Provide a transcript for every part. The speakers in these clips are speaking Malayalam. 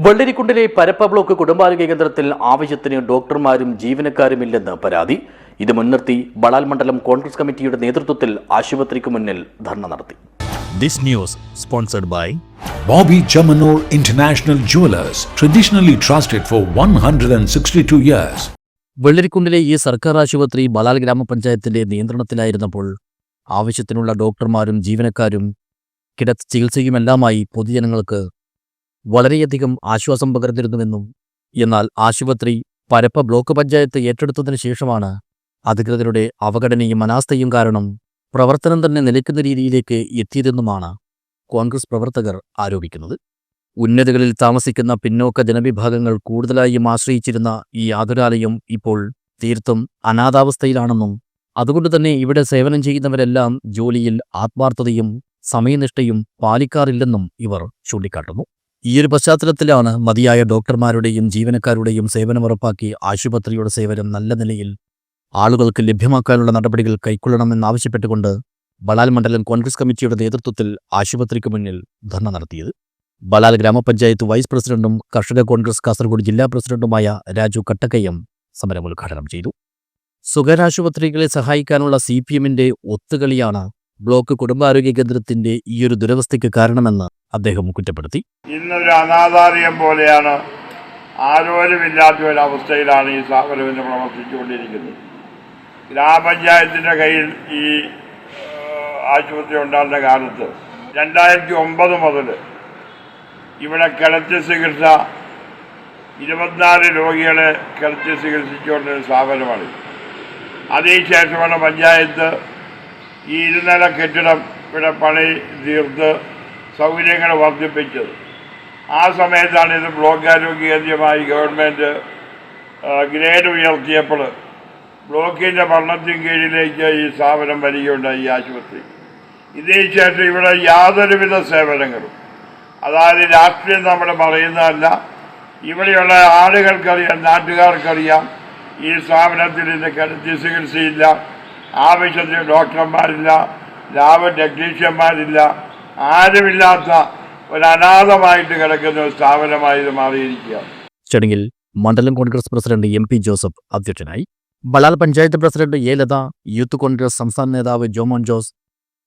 വെള്ളരിക്കുണ്ടിലെ പരപ്പ ബ്ലോക്ക് കുടുംബാരോഗ്യ കേന്ദ്രത്തിൽ ആവശ്യത്തിന് ഡോക്ടർമാരും ജീവനക്കാരും ഇല്ലെന്ന് പരാതി ഇത് മുൻനിർത്തി ബളാൽ മണ്ഡലം കോൺഗ്രസ് കമ്മിറ്റിയുടെ നേതൃത്വത്തിൽ ആശുപത്രിക്ക് മുന്നിൽ ധർണ നടത്തി This news sponsored by Bobby Chamanur International Jewelers, traditionally trusted for 162 years. വെള്ളരിക്കുണ്ടിലെ ഈ സർക്കാർ ആശുപത്രി ബലാൽ ഗ്രാമപഞ്ചായത്തിന്റെ നിയന്ത്രണത്തിലായിരുന്നപ്പോൾ ആവശ്യത്തിനുള്ള ഡോക്ടർമാരും ജീവനക്കാരും കിടത്തി ചികിത്സയുമെല്ലാമായി പൊതുജനങ്ങൾക്ക് വളരെയധികം ആശ്വാസം പകർന്നിരുന്നുവെന്നും എന്നാൽ ആശുപത്രി പരപ്പ ബ്ലോക്ക് പഞ്ചായത്ത് ഏറ്റെടുത്തതിനു ശേഷമാണ് അധികൃതരുടെ അവഗണനയും അനാസ്ഥയും കാരണം പ്രവർത്തനം തന്നെ നിലയ്ക്കുന്ന രീതിയിലേക്ക് എത്തിയതെന്നുമാണ് കോൺഗ്രസ് പ്രവർത്തകർ ആരോപിക്കുന്നത്. ഉന്നതികളിൽ താമസിക്കുന്ന പിന്നോക്ക ജനവിഭാഗങ്ങൾ കൂടുതലായും ആശ്രയിച്ചിരുന്ന ഈ ആതുരാലയം ഇപ്പോൾ തീർത്തും അനാഥാവസ്ഥയിലാണെന്നും അതുകൊണ്ട് തന്നെ ഇവിടെ സേവനം ചെയ്യുന്നവരെല്ലാം ജോലിയിൽ ആത്മാർത്ഥതയും സമയനിഷ്ഠയും പാലിക്കാറില്ലെന്നും ഇവർ ചൂണ്ടിക്കാട്ടുന്നു. ഈയൊരു പശ്ചാത്തലത്തിലാണ് മതിയായ ഡോക്ടർമാരുടെയും ജീവനക്കാരുടെയും സേവനം ഉറപ്പാക്കി ആശുപത്രിയുടെ സേവനം നല്ല നിലയിൽ ആളുകൾക്ക് ലഭ്യമാക്കാനുള്ള നടപടികൾ കൈക്കൊള്ളണമെന്നാവശ്യപ്പെട്ടുകൊണ്ട് ബലാൽ മണ്ഡലം കോൺഗ്രസ് കമ്മിറ്റിയുടെ നേതൃത്വത്തിൽ ആശുപത്രിക്ക് മുന്നിൽ ധർണ നടത്തിയത്. ബലാൽ ഗ്രാമപഞ്ചായത്ത് വൈസ് പ്രസിഡന്റും കർഷക കോൺഗ്രസ് കാസർഗോഡ് ജില്ലാ പ്രസിഡന്റുമായ രാജു കട്ടക്കയം സമരം ഉദ്ഘാടനം ചെയ്തു. സ്വകാര്യാശുപത്രികളെ സഹായിക്കാനുള്ള സി പി എമ്മിന്റെ ഒത്തുകളിയാണ് ബ്ലോക്ക് കുടുംബാരോഗ്യ കേന്ദ്രത്തിന്റെ ഈയൊരു ദുരവസ്ഥയ്ക്ക് കാരണമെന്ന് അദ്ദേഹം കുറ്റപ്പെടുത്തി. ഇന്നൊരു അനാഥാലയം പോലെയാണ് ആരോരുമില്ലാത്ത ഒരവസ്ഥയിലാണ് ഈ സ്ഥാപനം ഇന്ന് പ്രവർത്തിച്ചുകൊണ്ടിരിക്കുന്നത്. ഗ്രാമപഞ്ചായത്തിന്റെ കയ്യിൽ ഈ ആശുപത്രി ഉണ്ടാകുന്ന കാലത്ത് രണ്ടായിരത്തി ഒമ്പത് മുതൽ ഇവിടെ കിളച്ച് ചികിത്സ ഇരുപത്തിനാല് രോഗികളെ കിളച്ച് ചികിത്സിച്ചുകൊണ്ടൊരു സ്ഥാപനമാണ്. അതിനുശേഷമാണ് പഞ്ചായത്ത് ഈ ഇരുനില കെട്ടിടം ഇവിടെ പണി തീർത്ത് സൗകര്യങ്ങൾ വർദ്ധിപ്പിച്ചത്. ആ സമയത്താണ് ഇത് ബ്ലോക്ക് ആരോഗ്യ കേന്ദ്രമായി ഗവൺമെന്റ് ഗ്രേഡ് ഉയർത്തിയപ്പോൾ ബ്ലോക്കിന്റെ ഭരണത്തിന് കീഴിലേക്ക് ഈ സ്ഥാപനം വരികയുണ്ടായി ഈ ആശുപത്രി. ഇതിന് ശേഷം ഇവിടെ യാതൊരുവിധ സേവനങ്ങളും. അതായത് രാഷ്ട്രീയം നമ്മൾ പറയുന്നതല്ല. ഇവിടെയുള്ള ആളുകൾക്കറിയാം നാട്ടുകാർക്കറിയാം. ഈ സ്ഥാപനത്തിൽ ഇന്ന് കരുത്തി ചികിത്സയില്ല. ആവശ്യത്തിന് ഡോക്ടർമാരില്ല. ലാബ് ടെക്നീഷ്യന്മാരില്ല. ആരുമില്ലാത്ത ഒരു അനാഥമായിട്ട് കിടക്കുന്ന ഒരു സ്ഥാപനമായി ഇത് മാറിയിരിക്കുകയാണ് ചടങ്ങിൽ മണ്ഡലം Congress president M P Joseph അധ്യക്ഷനായി Balal panchayat president A Latha youth Congress സംസ്ഥാന നേതാവ് ജോമോൻ ജോസ്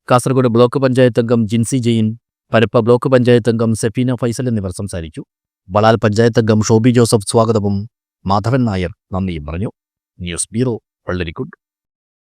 കാസർഗോഡ് ബ്ലോക്ക് പഞ്ചായത്ത് അംഗം ജിൻസി ജെയിൻ പരപ്പ ബ്ലോക്ക് പഞ്ചായത്ത് അംഗം സെഫീന ഫൈസൽ എന്നിവർ സംസാരിച്ചു. ബലാൽ പഞ്ചായത്ത് അംഗം ഷോബി ജോസഫ് സ്വാഗതവും മാധവൻ നായർ നന്ദിയും പറഞ്ഞു. News bureau Vellarikundu.